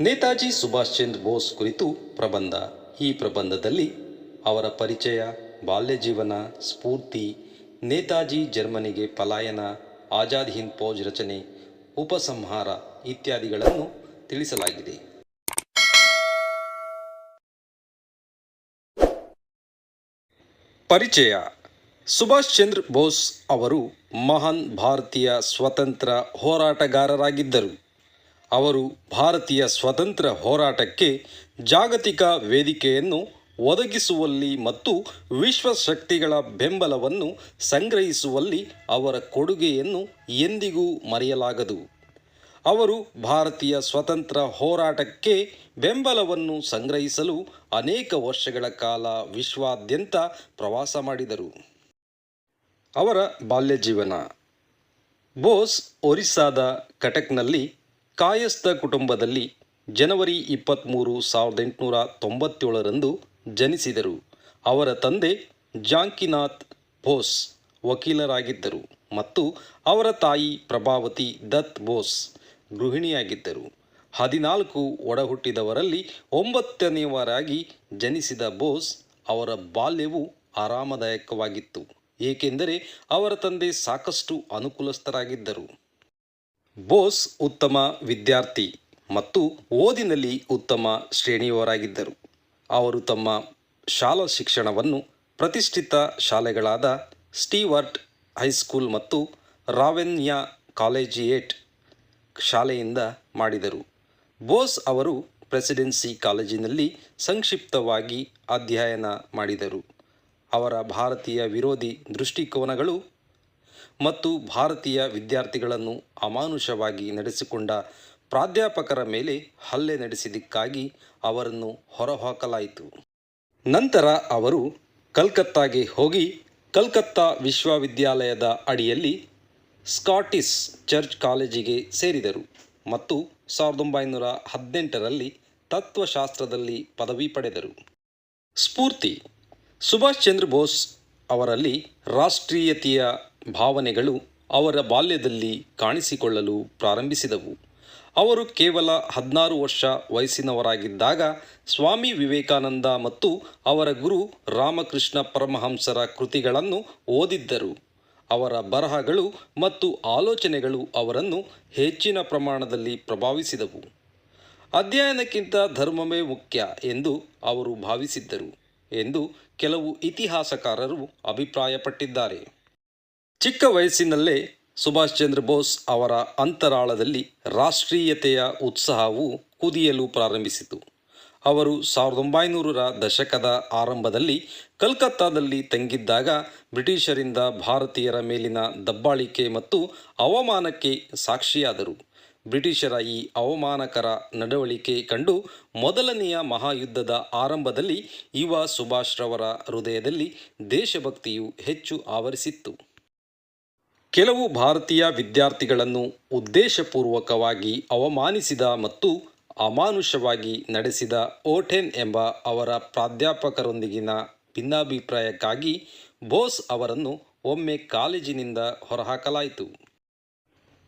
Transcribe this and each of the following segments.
ನೇತಾಜಿ ಸುಭಾಷ್ ಚಂದ್ರ ಬೋಸ್ ಕುರಿತು ಪ್ರಬಂಧ. ಈ ಪ್ರಬಂಧದಲ್ಲಿ ಅವರ ಪರಿಚಯ ಬಾಲ್ಯ ಜೀವನ ಸ್ಫೂರ್ತಿ, ನೇತಾಜಿ ಜರ್ಮನಿಗೆ ಪಲಾಯನ, ಆಜಾದ್ ಹಿಂದ್ ಫೌಜ್ ರಚನೆ, ಉಪಸಂಹಾರ ಇತ್ಯಾದಿಗಳನ್ನು ತಿಳಿಸಲಾಗಿದೆ. ಪರಿಚಯ. ಸುಭಾಷ್ ಚಂದ್ರ ಬೋಸ್ ಅವರು ಮಹಾನ್ ಭಾರತೀಯ ಸ್ವತಂತ್ರ ಹೋರಾಟಗಾರರಾಗಿದ್ದರು. ಅವರು ಭಾರತೀಯ ಸ್ವತಂತ್ರ ಹೋರಾಟಕ್ಕೆ ಜಾಗತಿಕ ವೇದಿಕೆಯನ್ನು ಒದಗಿಸುವಲ್ಲಿ ಮತ್ತು ವಿಶ್ವಶಕ್ತಿಗಳ ಬೆಂಬಲವನ್ನು ಸಂಗ್ರಹಿಸುವಲ್ಲಿ ಅವರ ಕೊಡುಗೆಯನ್ನು ಎಂದಿಗೂ ಮರೆಯಲಾಗದು. ಅವರು ಭಾರತೀಯ ಸ್ವತಂತ್ರ ಹೋರಾಟಕ್ಕೆ ಬೆಂಬಲವನ್ನು ಸಂಗ್ರಹಿಸಲು ಅನೇಕ ವರ್ಷಗಳ ಕಾಲ ವಿಶ್ವಾದ್ಯಂತ ಪ್ರವಾಸ ಮಾಡಿದರು. ಅವರ ಬಾಲ್ಯ ಜೀವನ ಬೋಸ್ ಒರಿಸ್ಸಾದ ಕಟಕ್ನಲ್ಲಿ ಕಾಯಸ್ಥ ಕುಟುಂಬದಲ್ಲಿ ಜನವರಿ ಇಪ್ಪತ್ತ್ಮೂರು ಸಾವಿರದ ಎಂಟುನೂರ ತೊಂಬತ್ತೇಳರಂದು ಜನಿಸಿದರು. ಅವರ ತಂದೆ ಜಾಂಕಿನಾಥ್ ಬೋಸ್ ವಕೀಲರಾಗಿದ್ದರು ಮತ್ತು ಅವರ ತಾಯಿ ಪ್ರಭಾವತಿ ದತ್ ಬೋಸ್ ಗೃಹಿಣಿಯಾಗಿದ್ದರು. ಹದಿನಾಲ್ಕು ಒಡಹುಟ್ಟಿದವರಲ್ಲಿ ಒಂಬತ್ತನೆಯವರಾಗಿ ಜನಿಸಿದ ಬೋಸ್ ಅವರ ಬಾಲ್ಯವು ಆರಾಮದಾಯಕವಾಗಿತ್ತು, ಏಕೆಂದರೆ ಅವರ ತಂದೆ ಸಾಕಷ್ಟು ಅನುಕೂಲಸ್ಥರಾಗಿದ್ದರು. ಬೋಸ್ ಉತ್ತಮ ವಿದ್ಯಾರ್ಥಿ ಮತ್ತು ಓದಿನಲ್ಲಿ ಉತ್ತಮ ಶ್ರೇಣಿಯವರಾಗಿದ್ದರು. ಅವರು ತಮ್ಮ ಶಾಲಾ ಶಿಕ್ಷಣವನ್ನು ಪ್ರತಿಷ್ಠಿತ ಶಾಲೆಗಳಾದ ಸ್ಟೀವರ್ಟ್ ಹೈಸ್ಕೂಲ್ ಮತ್ತು ರಾವೆನ್ಯಾ ಕಾಲೇಜಿಯೇಟ್ ಶಾಲೆಯಿಂದ ಮಾಡಿದರು. ಬೋಸ್ ಅವರು ಪ್ರೆಸಿಡೆನ್ಸಿ ಕಾಲೇಜಿನಲ್ಲಿ ಸಂಕ್ಷಿಪ್ತವಾಗಿ ಅಧ್ಯಯನ ಮಾಡಿದರು. ಅವರ ಭಾರತೀಯ ವಿರೋಧಿ ದೃಷ್ಟಿಕೋನಗಳು ಮತ್ತು ಭಾರತೀಯ ವಿದ್ಯಾರ್ಥಿಗಳನ್ನು ಅಮಾನುಷವಾಗಿ ನಡೆಸಿಕೊಂಡ ಪ್ರಾಧ್ಯಾಪಕರ ಮೇಲೆ ಹಲ್ಲೆ ನಡೆಸಿದ್ದಕ್ಕಾಗಿ ಅವರನ್ನು ಹೊರಹಾಕಲಾಯಿತು. ನಂತರ ಅವರು ಕಲ್ಕತ್ತಾಗೆ ಹೋಗಿ ಕಲ್ಕತ್ತಾ ವಿಶ್ವವಿದ್ಯಾಲಯದ ಅಡಿಯಲ್ಲಿ ಸ್ಕಾಟಿಸ್ ಚರ್ಚ್ ಕಾಲೇಜಿಗೆ ಸೇರಿದರು ಮತ್ತು ಸಾವಿರದ ಒಂಬೈನೂರ ಹದಿನೆಂಟರಲ್ಲಿ ತತ್ವಶಾಸ್ತ್ರದಲ್ಲಿ ಪದವಿ ಪಡೆದರು. ಸ್ಫೂರ್ತಿ ಸುಭಾಷ್ ಚಂದ್ರ ಬೋಸ್ ಅವರಲ್ಲಿ ರಾಷ್ಟ್ರೀಯತೆಯ ಭಾವನೆಗಳು ಅವರ ಬಾಲ್ಯದಲ್ಲಿ ಕಾಣಿಸಿಕೊಳ್ಳಲು ಪ್ರಾರಂಭಿಸಿದವು. ಅವರು ಕೇವಲ ಹದಿನಾರು ವರ್ಷ ವಯಸ್ಸಿನವರಾಗಿದ್ದಾಗ ಸ್ವಾಮಿ ವಿವೇಕಾನಂದ ಮತ್ತು ಅವರ ಗುರು ರಾಮಕೃಷ್ಣ ಪರಮಹಂಸರ ಕೃತಿಗಳನ್ನು ಓದಿದ್ದರು. ಅವರ ಬರಹಗಳು ಮತ್ತು ಆಲೋಚನೆಗಳು ಅವರನ್ನು ಹೆಚ್ಚಿನ ಪ್ರಮಾಣದಲ್ಲಿ ಪ್ರಭಾವಿಸಿದವು. ಅಧ್ಯಯನಕ್ಕಿಂತ ಧರ್ಮವೇ ಮುಖ್ಯ ಎಂದು ಅವರು ಭಾವಿಸಿದ್ದರು ಎಂದು ಕೆಲವು ಇತಿಹಾಸಕಾರರು ಅಭಿಪ್ರಾಯಪಟ್ಟಿದ್ದಾರೆ. ಚಿಕ್ಕ ವಯಸ್ಸಿನಲ್ಲೇ ಸುಭಾಷ್ ಚಂದ್ರ ಬೋಸ್ ಅವರ ಅಂತರಾಳದಲ್ಲಿ ರಾಷ್ಟ್ರೀಯತೆಯ ಉತ್ಸಾಹವು ಕುದಿಯಲು ಪ್ರಾರಂಭಿಸಿತು. ಅವರು ಸಾವಿರದ ಒಂಬೈನೂರರ ದಶಕದ ಆರಂಭದಲ್ಲಿ ಕಲ್ಕತ್ತಾದಲ್ಲಿ ತಂಗಿದ್ದಾಗ ಬ್ರಿಟಿಷರಿಂದ ಭಾರತೀಯರ ಮೇಲಿನ ದಬ್ಬಾಳಿಕೆ ಮತ್ತು ಅವಮಾನಕ್ಕೆ ಸಾಕ್ಷಿಯಾದರು. ಬ್ರಿಟಿಷರ ಈ ಅವಮಾನಕರ ನಡವಳಿಕೆ ಕಂಡು ಮೊದಲನೆಯ ಮಹಾಯುದ್ಧದ ಆರಂಭದಲ್ಲಿ ಯುವ ಸುಭಾಷ್ರವರ ಹೃದಯದಲ್ಲಿ ದೇಶಭಕ್ತಿಯು ಹೆಚ್ಚು ಆವರಿಸಿತ್ತು. ಕೆಲವು ಭಾರತೀಯ ವಿದ್ಯಾರ್ಥಿಗಳನ್ನು ಉದ್ದೇಶಪೂರ್ವಕವಾಗಿ ಅವಮಾನಿಸಿದ ಮತ್ತು ಅಮಾನುಷವಾಗಿ ನಡೆಸಿದ ಓಟೆನ್ ಎಂಬ ಅವರ ಪ್ರಾಧ್ಯಾಪಕರೊಂದಿಗಿನ ಭಿನ್ನಾಭಿಪ್ರಾಯಕ್ಕಾಗಿ ಬೋಸ್ ಅವರನ್ನು ಒಮ್ಮೆ ಕಾಲೇಜಿನಿಂದ ಹೊರಹಾಕಲಾಯಿತು.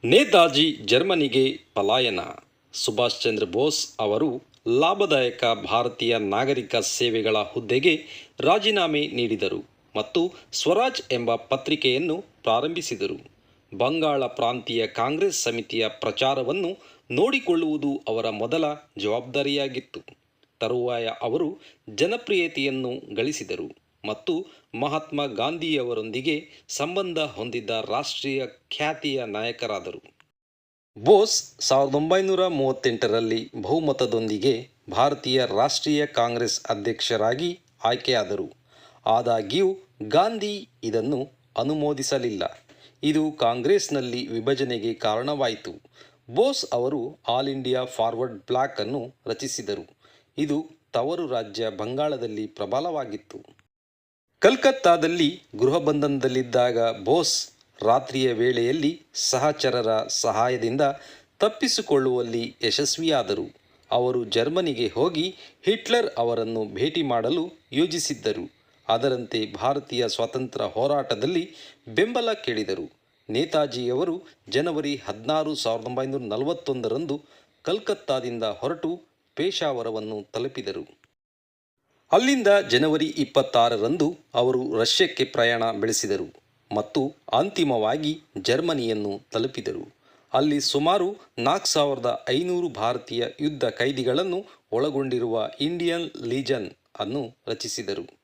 ನೇತಾಜಿ ಜರ್ಮನಿಗೆ ಪಲಾಯನ. ಸುಭಾಷ್ ಚಂದ್ರ ಬೋಸ್ ಅವರು ಲಾಭದಾಯಕ ಭಾರತೀಯ ನಾಗರಿಕ ಸೇವೆಗಳ ಹುದ್ದೆಗೆ ರಾಜೀನಾಮೆ ನೀಡಿದರು. ಮತ್ತು ಸ್ವರಾಜ್ ಎಂಬ ಪತ್ರಿಕೆಯನ್ನು ಪ್ರಾರಂಭಿಸಿದರು. ಬಂಗಾಳ ಪ್ರಾಂತೀಯ ಕಾಂಗ್ರೆಸ್ ಸಮಿತಿಯ ಪ್ರಚಾರವನ್ನು ನೋಡಿಕೊಳ್ಳುವುದು ಅವರ ಮೊದಲ ಜವಾಬ್ದಾರಿಯಾಗಿತ್ತು. ತರುವಾಯ ಅವರು ಜನಪ್ರಿಯತೆಯನ್ನು ಗಳಿಸಿದರು ಮತ್ತು ಮಹಾತ್ಮ ಗಾಂಧಿಯವರೊಂದಿಗೆ ಸಂಬಂಧ ಹೊಂದಿದ್ದ ರಾಷ್ಟ್ರೀಯ ಖ್ಯಾತಿಯ ನಾಯಕರಾದರು. ಬೋಸ್ ಸಾವಿರದ ಒಂಬೈನೂರ ಮೂವತ್ತೆಂಟರಲ್ಲಿ ಬಹುಮತದೊಂದಿಗೆ ಭಾರತೀಯ ರಾಷ್ಟ್ರೀಯ ಕಾಂಗ್ರೆಸ್ ಅಧ್ಯಕ್ಷರಾಗಿ ಆಯ್ಕೆಯಾದರು. ಆದಾಗ್ಯೂ ಗಾಂಧಿ ಇದನ್ನು ಅನುಮೋದಿಸಲಿಲ್ಲ. ಇದು ಕಾಂಗ್ರೆಸ್ನಲ್ಲಿ ವಿಭಜನೆಗೆ ಕಾರಣವಾಯಿತು. ಬೋಸ್ ಅವರು ಆಲ್ ಇಂಡಿಯಾ ಫಾರ್ವರ್ಡ್ ಬ್ಲಾಕ್ ಅನ್ನು ರಚಿಸಿದರು. ಇದು ತವರು ರಾಜ್ಯ ಬಂಗಾಳದಲ್ಲಿ ಪ್ರಬಲವಾಗಿತ್ತು. ಕಲ್ಕತ್ತಾದಲ್ಲಿ ಗೃಹಬಂಧನದಲ್ಲಿದ್ದಾಗ ಬೋಸ್ ರಾತ್ರಿಯ ವೇಳೆಯಲ್ಲಿ ಸಹಚರರ ಸಹಾಯದಿಂದ ತಪ್ಪಿಸಿಕೊಳ್ಳುವಲ್ಲಿ ಯಶಸ್ವಿಯಾದರು. ಅವರು ಜರ್ಮನಿಗೆ ಹೋಗಿ ಹಿಟ್ಲರ್ ಅವರನ್ನು ಭೇಟಿ ಮಾಡಲು ಯೋಜಿಸಿದ್ದರು. ಅದರಂತೆ ಭಾರತೀಯ ಸ್ವಾತಂತ್ರ್ಯ ಹೋರಾಟದಲ್ಲಿ ಬೆಂಬಲ ಕೇಳಿದರು. ನೇತಾಜಿಯವರು ಜನವರಿ ಹದಿನಾರು ಸಾವಿರದ ಒಂಬೈನೂರ ನಲವತ್ತೊಂದರಂದು ಕಲ್ಕತ್ತಾದಿಂದ ಹೊರಟು ಪೇಶಾವರವನ್ನು ತಲುಪಿದರು. ಅಲ್ಲಿಂದ ಜನವರಿ ಇಪ್ಪತ್ತಾರರಂದು ಅವರು ರಷ್ಯಕ್ಕೆ ಪ್ರಯಾಣ ಬೆಳೆಸಿದರು ಮತ್ತು ಅಂತಿಮವಾಗಿ ಜರ್ಮನಿಯನ್ನು ತಲುಪಿದರು. ಅಲ್ಲಿ ಸುಮಾರು ನಾಲ್ಕು ಸಾವಿರದ ಐನೂರು ಭಾರತೀಯ ಯುದ್ಧ ಕೈದಿಗಳನ್ನು ಒಳಗೊಂಡಿರುವ ಇಂಡಿಯನ್ ಲೀಜನ್ ಅನ್ನು ರಚಿಸಿದರು.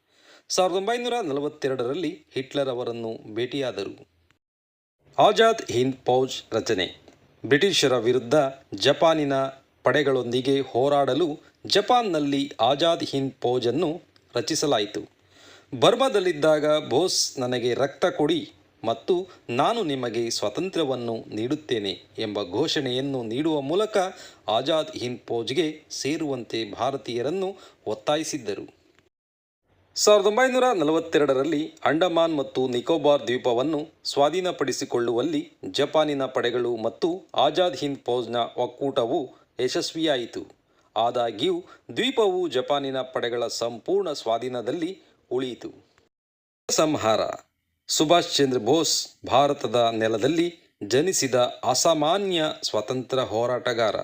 ಸಾವಿರದ ಒಂಬೈನೂರ ನಲವತ್ತೆರಡರಲ್ಲಿ ಹಿಟ್ಲರ್ ಅವರನ್ನು ಭೇಟಿಯಾದರು. ಆಜಾದ್ ಹಿಂದ್ ಫೌಜ್ ರಚನೆ. ಬ್ರಿಟಿಷರ ವಿರುದ್ಧ ಜಪಾನಿನ ಪಡೆಗಳೊಂದಿಗೆ ಹೋರಾಡಲು ಜಪಾನ್ನಲ್ಲಿ ಆಜಾದ್ ಹಿಂದ್ ಫೌಜನ್ನು ರಚಿಸಲಾಯಿತು. ಬರ್ಮಾದಲ್ಲಿದ್ದಾಗ ಬೋಸ್ ನನಗೆ ರಕ್ತ ಕೊಡಿ ಮತ್ತು ನಾನು ನಿಮಗೆ ಸ್ವಾತಂತ್ರ್ಯವನ್ನು ನೀಡುತ್ತೇನೆ ಎಂಬ ಘೋಷಣೆಯನ್ನು ನೀಡುವ ಮೂಲಕ ಆಜಾದ್ ಹಿಂದ್ ಫೌಜ್ಗೆ ಸೇರುವಂತೆ ಭಾರತೀಯರನ್ನು ಒತ್ತಾಯಿಸಿದ್ದರು. ಸಾವಿರದ ಒಂಬೈನೂರ ನಲವತ್ತೆರಡರಲ್ಲಿ ಅಂಡಮಾನ್ ಮತ್ತು ನಿಕೋಬಾರ್ ದ್ವೀಪವನ್ನು ಸ್ವಾಧೀನಪಡಿಸಿಕೊಳ್ಳುವಲ್ಲಿ ಜಪಾನಿನ ಪಡೆಗಳು ಮತ್ತು ಆಜಾದ್ ಹಿಂದ್ ಫೌಜ್ನ ಒಕ್ಕೂಟವು ಯಶಸ್ವಿಯಾಯಿತು. ಆದಾಗ್ಯೂ, ದ್ವೀಪವು ಜಪಾನಿನ ಪಡೆಗಳ ಸಂಪೂರ್ಣ ಸ್ವಾಧೀನದಲ್ಲಿ ಉಳಿಯಿತು. ಸಂಹಾರ. ಸುಭಾಷ್ ಚಂದ್ರ ಬೋಸ್ ಭಾರತದ ನೆಲದಲ್ಲಿ ಜನಿಸಿದ ಅಸಾಮಾನ್ಯ ಸ್ವತಂತ್ರ ಹೋರಾಟಗಾರ.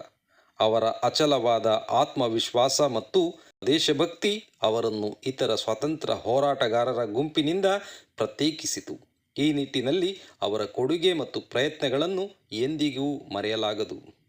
ಅವರ ಅಚಲವಾದ ಆತ್ಮವಿಶ್ವಾಸ ಮತ್ತು ದೇಶಭಕ್ತಿ ಅವರನ್ನು ಇತರ ಸ್ವಾತಂತ್ರ್ಯ ಹೋರಾಟಗಾರರ ಗುಂಪಿನಿಂದ ಪ್ರತ್ಯೇಕಿಸಿತು. ಈ ನಿಟ್ಟಿನಲ್ಲಿ ಅವರ ಕೊಡುಗೆ ಮತ್ತು ಪ್ರಯತ್ನಗಳನ್ನು ಎಂದಿಗೂ ಮರೆಯಲಾಗದು.